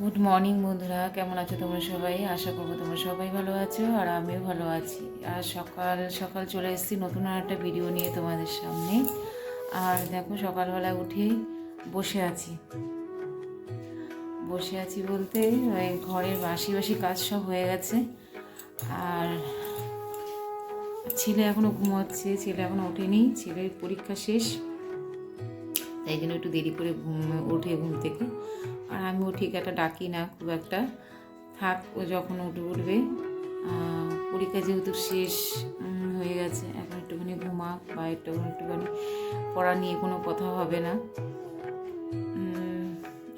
Good morning বন্ধুরা। কেমন আছো তোমরা সবাই? আশা করব তোমরা সবাই ভালো আছো আর আমিও ভালো আছি। আর সকাল সকাল চলে এসেছি নতুন আর একটা ভিডিও নিয়ে তোমাদের সামনে। আর দেখো, সকালবেলা উঠে বসে আছি। বসে আছি বলতে, ওই ঘরের বাসি বাসি কাজ সব হয়ে গেছে। আর ছেলে এখনও ঘুমাচ্ছে, ছেলে এখনও ওঠেনি, ছেলের পরীক্ষা শেষ। তাই জন্য একটু দেরি করে ঘুম ওঠে ঘুম থেকে আর আমিও ঠিক একটা ডাকি না, খুব একটা। থাক, ও যখন উঠে উঠবে পরীক্ষা যেহেতু শেষ হয়ে গেছে, এখন একটুখানি ঘুমাক বা একটু একটুখানি পড়া নিয়ে কোনো কথা হবে না।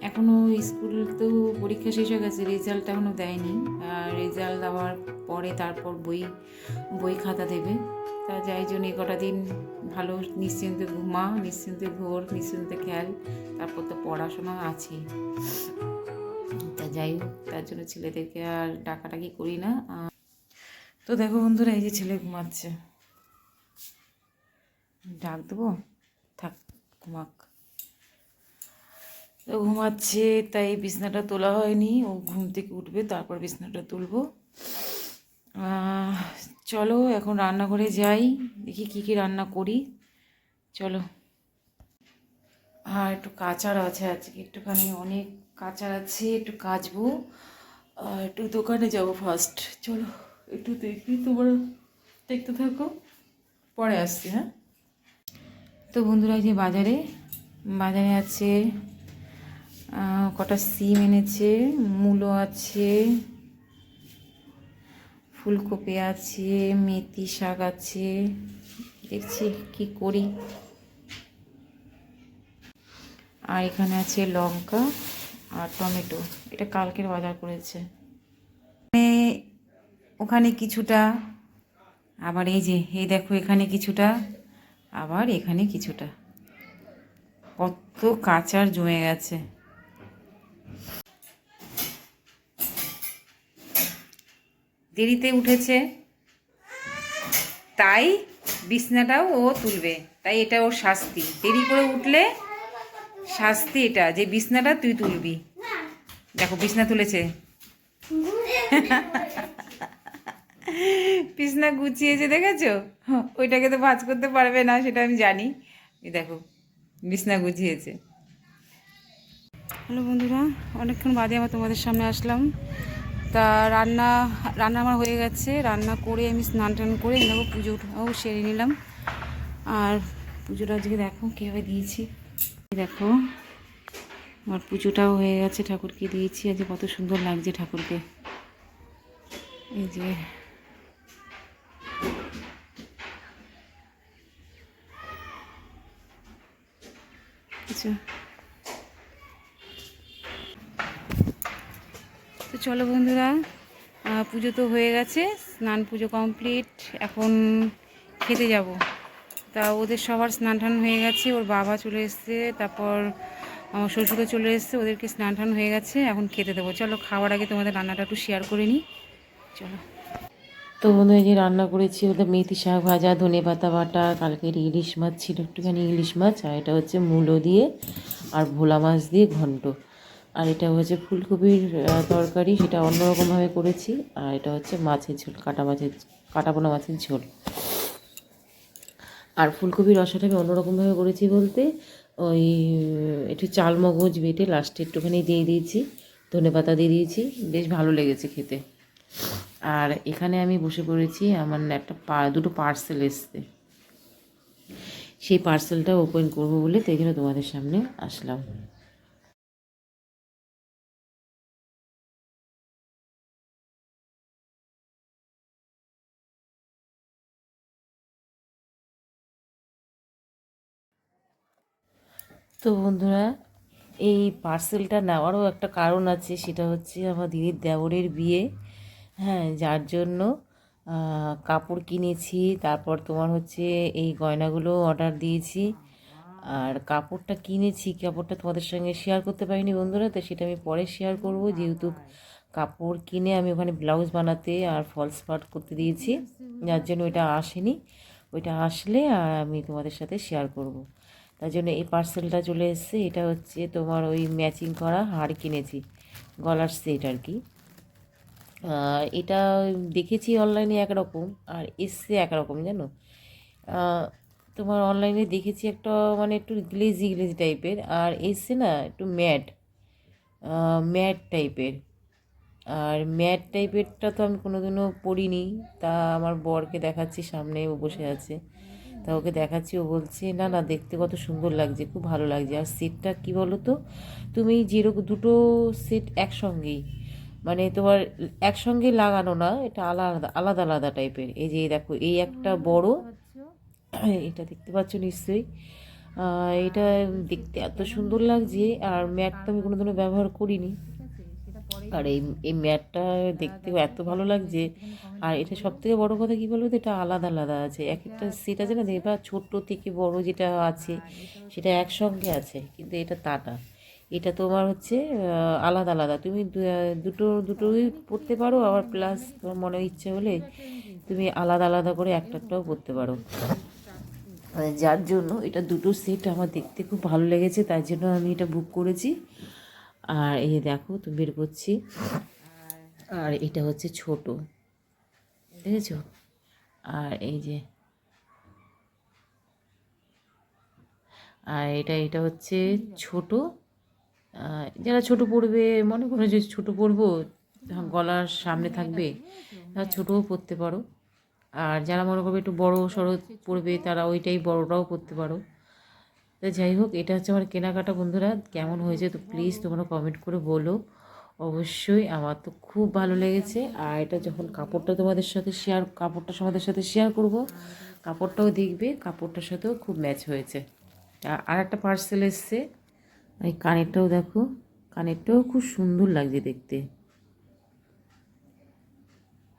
এখনও স্কুল তো পরীক্ষা শেষ হয়ে গেছে, রেজাল্ট এখনও দেয়নি। রেজাল্ট দেওয়ার পরে তারপর বই বই খাতা দেবে। তা যাই জন্য কটা দিন ভালো নিশ্চিন্তে ঘুমা, নিশ্চিন্তে ঘোর, নিশ্চিন্তে খেল তারপর তো পড়াশোনা আছে। তা যাই হোক, তার জন্য ছেলেদেরকে আর ডাকাডাকি করি না। তো দেখো বন্ধুরা, এই যে ছেলে ঘুমাচ্ছে। ডাক দেবো? থাক, ঘুমাক। তো ঘুমাচ্ছে, তাই বিছনাটা তোলা হয়নি। ও ঘুম থেকে উঠবে, তারপর বিছনাটা তুলবো। চলো এখন রান্নাঘরে যাই, দেখি কি কি রান্না করি। চলো। আর একটু কাচার আছে আজকে, একটুখানি অনেক কাঁচার আছে, একটু কাচবো। আর একটু দোকানে যাব ফার্স্ট চলো, একটু দেখি তোমরা দেখতে থাকো, পরে আসছি হ্যাঁ? তো বন্ধুরা, এই যে বাজারে বাজারে আছে কটা সিম এনেছে, মূলো আছে ফুলকপি আছে, মেথি শাক আছে। দেখছি কি করি। আর এখানে আছে লঙ্কা আর টমেটো। এটা কালকের বাজার করেছে। ওখানে কিছুটা, আবার এই যে, এই দেখো এখানে কিছুটা, আবার এখানে কিছুটা। কত কাঁচার জমে গেছে। দেরিতে উঠেছে। তাই বিছনাটাও ও তুলবে। তাই এটা ওর শাস্তি। দেরি করে উঠলে শাস্তি এটা, যে বিছনাটা তুই তুলবি। দেখো, বিছনা তুলেছে। বিছনা গুছিয়েছে, দেখেছ? ওইটাকে তো ভাজ করতে পারবে না, সেটা আমি জানি। দেখো, বিছনা গুছিয়েছে। হ্যালো বন্ধুরা, অনেকক্ষণ বাদে আমার তোমাদের সামনে আসলাম। তা রান্না রান্না আমার হয়ে গেছে। রান্না করে আমি স্নান টান করে দেখো পুজোটাও সেরে নিলাম। আর পুজোটা আজকে দেখো কীভাবে দিয়েছি। দেখো, আমার পুজোটাও হয়ে গেছে, ঠাকুরকে দিয়েছি। আজকে কত সুন্দর লাগছে ঠাকুরকে। এই যে কিছু চলো বন্ধুরা পুজো তো হয়ে গেছে, স্নান পুজো কমপ্লিট এখন খেতে যাব। তা ওদের সবার স্নান টান হয়ে গেছে, ওর বাবা চলে এসছে, তারপর আমার শ্বশুরও চলে এসছে, ওদেরকে স্নান টান হয়ে গেছে, এখন খেতে দেবো। চলো, খাওয়ার আগে তোমাদের রান্নাটা একটু শেয়ার করে নিই। চলো। তো বন্ধু, এই যে রান্না করেছি ওদের মেথি শাক ভাজা, ধনে পাতা বাটা কালকের ইলিশ মাছ ছিল, একটুখানি ইলিশ মাছ, আর এটা হচ্ছে মূলো দিয়ে আর ভোলা মাছ দিয়ে ঘন্ট। আর এটা হচ্ছে ফুলকপির তরকারি, সেটা অন্যরকমভাবে করেছি। আর এটা হচ্ছে মাছের ঝোল, কাটা মাছের, কাটা পোনা মাছের ঝোল। আর ফুলকপির রসাটা আমি অন্যরকমভাবে করেছি বলতে, ওই, একটু চাল মগজ বেটে লাস্টে একটুখানি দিয়ে দিয়েছি, ধনে পাতা দিয়ে দিয়েছি, বেশ ভালো লেগেছে খেতে। আর এখানে আমি বসে পড়েছি আমার একটা পা, দুটো পার্সেল এসছে। সেই পার্সেলটা ওপেন করব বলে তাই জন্য তোমাদের সামনে আসলাম। তো বন্ধুরা, এই পার্সেলটা নেওয়ারও একটা কারণ আছে, সেটা হচ্ছে আমার দিদির দেওরের বিয়ে। হ্যাঁ যার জন্য কাপড় কিনেছি, তারপর তোমার হচ্ছে এই গয়নাগুলো অর্ডার দিয়েছি। আর কাপড়টা কিনেছি, কাপড়টা তোমাদের সঙ্গে শেয়ার করতে পারিনি বন্ধুরা, তো সেটা আমি পরে শেয়ার করব। যেহেতু কাপড় কিনে আমি ওখানে ব্লাউজ বানাতে আর ফলস পার্ট করতে দিয়েছি, যার জন্য ওইটা আসেনি। ওইটা আসলে আর আমি তোমাদের সাথে শেয়ার করব। তার জন্য এই পার্সেলটা চলে এসছে। এটা হচ্ছে তোমার ওই ম্যাচিং করা হার কিনেছি, গলার সেট আর কি। এটা দেখেছি অনলাইনে একরকম, আর এসছে একরকম, জানো? তোমার অনলাইনে দেখেছি একটা মানে একটু গ্লেজি গ্লেজি টাইপের আর এসছে না একটু ম্যাট ম্যাট টাইপের আর ম্যাট টাইপেরটা তো আমি কোনোদিনও পরিনি তা আমার বরকে দেখাচ্ছি, সামনে বসে আছে। তা ওকে দেখাচ্ছি, ও বলছে, না না, দেখতে কত সুন্দর লাগছে, খুব ভালো লাগছে। আর সেটটা কী বলো তো তুমি যেরকম দুটো সেট একসঙ্গেই। মানে তোমার একসঙ্গে লাগানো না, এটা আলাদা আলাদা আলাদা টাইপের এই যে দেখো, এই একটা বড়, এটা দেখতে পাচ্ছ নিশ্চয়ই। এটা দেখতে এত সুন্দর লাগছে, আর ম্যাট তো আমি কোনোদিনও ব্যবহার করিনি। আর এই এই ম্যাটটা দেখতেও এত ভালো লাগছে। আর এটা সব থেকে বড়ো কথা কী বলব? এটা আলাদা আলাদা আছে। এক একটা সেট আছে না, দেখবা ছোট্ট থেকে বড় যেটা আছে, সেটা একসঙ্গে আছে, কিন্তু এটা তা না এটা তোমার হচ্ছে আলাদা আলাদা। তুমি দুটো, দুটোই পড়তে পারো। আবার প্লাস তোমার মনে ইচ্ছে হলে তুমি আলাদা আলাদা করে একটা একটাও পড়তে পারো। যার জন্য এটা দুটো সেট আমার দেখতে খুব ভালো লেগেছে তার জন্য আমি এটা বুক করেছি। আর এই যে দেখো, তো বের করছি। আর এটা হচ্ছে ছোট, দেখেছ? আর এই যে, আর এটা এটা হচ্ছে ছোট। যারা ছোট পড়বে, মনে করো যে ছোট পরবো গলার সামনে থাকবে, তারা ছোটও পরতে পারো। আর যারা মনে করবে একটু বড় সড়ো পড়বে, তারা ওইটাই বড়টাও পরতে পারো। তো যাই হোক, এটা হচ্ছে আমার কেনাকাটা বন্ধুরা, কেমন হয়েছে তো প্লিজ তোমরা কমেন্ট করে বলো। অবশ্যই আমার তো খুব ভালো লেগেছে, আর এটা যখন কাপড়টা তোমাদের সাথে শেয়ার কাপড়টা তোমাদের সাথে শেয়ার করব, কাপড়টাও দেখবে, কাপড়টার সাথেও খুব ম্যাচ হয়েছে। আর- একটা পার্সেল এসছে, এই কানেরটাও দেখো, কানেরটাও খুব সুন্দর লাগছে দেখতে।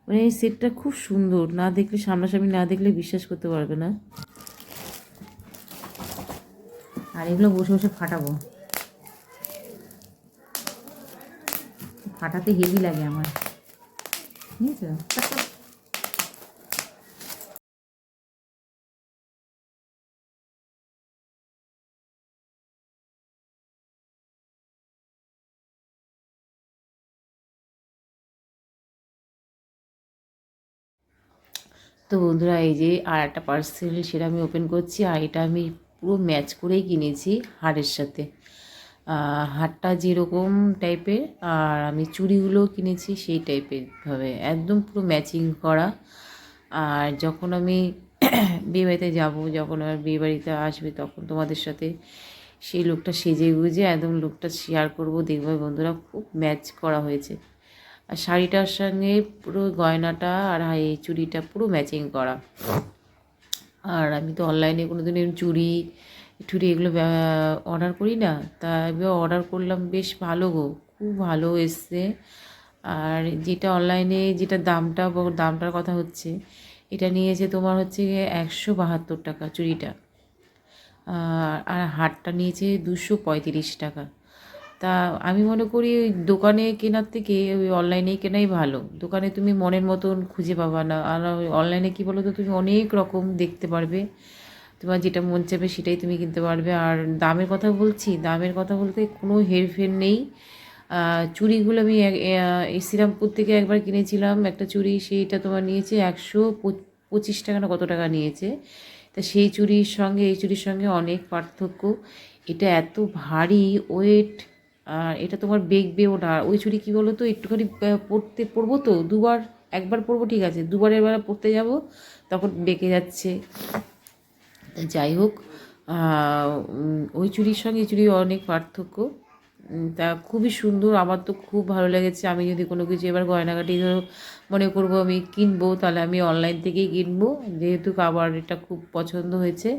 মানে এই সেটটা খুব সুন্দর, না দেখলে, সামনাসামনি না দেখলে বিশ্বাস করতে পারবে না। আর এগুলো বসে বসে ফাটাবো। ফাটাতে হেভি লাগে আমার। তো বন্ধুরা, এই যে আর একটা পার্সেল সেটা আমি ওপেন করছি, আর এটা আমি পুরো ম্যাচ করেই কিনেছি হারের সাথে। হারটা যেরকম টাইপের, আর আমি চুড়িগুলো কিনেছি সেই টাইপের ভাবে। একদম পুরো ম্যাচিং করা। আর যখন আমি বিয়েবাড়িতে যাব, যখন আমার বিয়েবাড়িতে আসবে, তখন তোমাদের সাথে সেই লোকটা সেজে গুজে একদম লোকটা শেয়ার করব। দেখবে বন্ধুরা খুব ম্যাচ করা হয়েছে। আর শাড়িটার সঙ্গে পুরো গয়নাটা আর এই চুড়িটা পুরো ম্যাচিং করা। আর আমি তো অনলাইনে কোনো দিন চুড়ি টুড়ি এগুলো অর্ডার করি না। তা এবার অর্ডার করলাম, বেশ ভালো গো, খুব ভালো এসছে। আর যেটা অনলাইনে যেটা দামটা দামটার কথা হচ্ছে, এটা নিয়েছে তোমার হচ্ছে একশো বাহাত্তর টাকা আর আর হারটা নিয়েছে দুশো পঁয়ত্রিশ টাকা। তা আমি মনে করি ওই দোকানে কেনার থেকে ওই অনলাইনে কেনাই ভালো। দোকানে তুমি মনের মতন খুঁজে পাবা না। আর অনলাইনে কী বলো তো তুমি অনেক রকম দেখতে পারবে। তোমার যেটা মন চাইবে সেটাই তুমি কিনতে পারবে। আর দামের কথা বলছি, দামের কথা বলতে কোনো হেরফের নেই। চুড়িগুলো আমি শ্রীরামপুর থেকে একবার কিনেছিলাম। একটা চুড়ি সেইটা তোমার নিয়েছে একশো পঁচিশ টাকা না কত টাকা নিয়েছে। তা সেই চুড়ির সঙ্গে, এই চুড়ির সঙ্গে অনেক পার্থক্য। এটা এত ভারী, ওয়েট আর এটা তোমার বেগবেও না। ওই চুড়ি কী বলো তো একটুখানি আহ, পরতে পরবো তো দুবার একবার পরবো ঠিক আছে। দুবারের বেলা পরতে যাব তখন বেঁকে যাচ্ছে। যাই হোক ওই চুরির সঙ্গে এই অনেক পার্থক্য। তা খুবই সুন্দর আমার তো খুব ভালো লেগেছে। আমি যদি কোনো কিছু এবার গয়নাগাটি ধরো মনে করব আমি কিনবো তাহলে আমি অনলাইন থেকেই কিনবো। যেহেতু কাবার এটা খুব পছন্দ হয়েছে।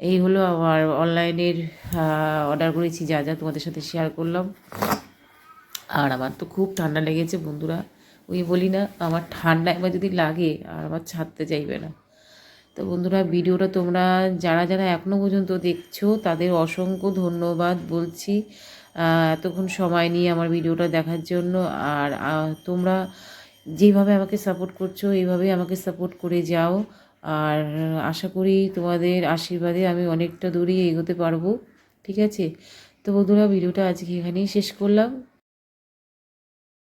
এই হলো আমার অনলাইনের অর্ডার করেছি, যা যা তোমাদের সাথে শেয়ার করলাম। আর আমার তো খুব ঠান্ডা লেগেছে বন্ধুরা। ওই বলি না, আমার ঠান্ডা একবার যদি লাগে, আর আমার ছাড়তে চাইবে না। তো বন্ধুরা, ভিডিওটা তোমরা যারা যারা এখনও পর্যন্ত দেখছ, তাদের অসংখ্য ধন্যবাদ বলছি। এতক্ষণ সময় নিয়ে আমার ভিডিওটা দেখার জন্য। আর তোমরা যেভাবে আমাকে সাপোর্ট করছ, এইভাবেই আমাকে সাপোর্ট করে যাও। আর আশা করি তোমাদের আশীর্বাদে আমি অনেকটা দূরই এগোতে পারব, ঠিক আছে? তো বন্ধুরা, ভিডিওটা আজকে এখানেই শেষ করলাম।